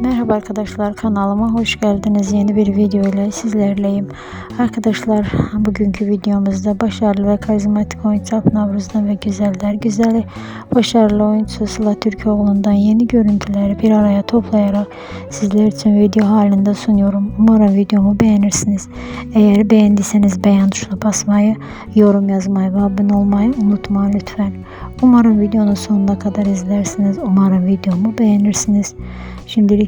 Merhaba arkadaşlar kanalıma hoş geldiniz. Yeni bir video ile sizlerleyim. Arkadaşlar bugünkü videomuzda başarılı ve karizmatik oyuncu Navruz'dan ve güzeller güzeli başarılı oyuncu Sıla Türkoğlu'ndan yeni görüntüleri bir araya toplayarak sizler için video halinde sunuyorum. Umarım videomu beğenirsiniz. Eğer beğendiyseniz beğen tuşuna basmayı, yorum yazmayı ve abone olmayı unutmayın lütfen. Umarım videonun sonuna kadar izlersiniz. Umarım videomu beğenirsiniz. Şimdilik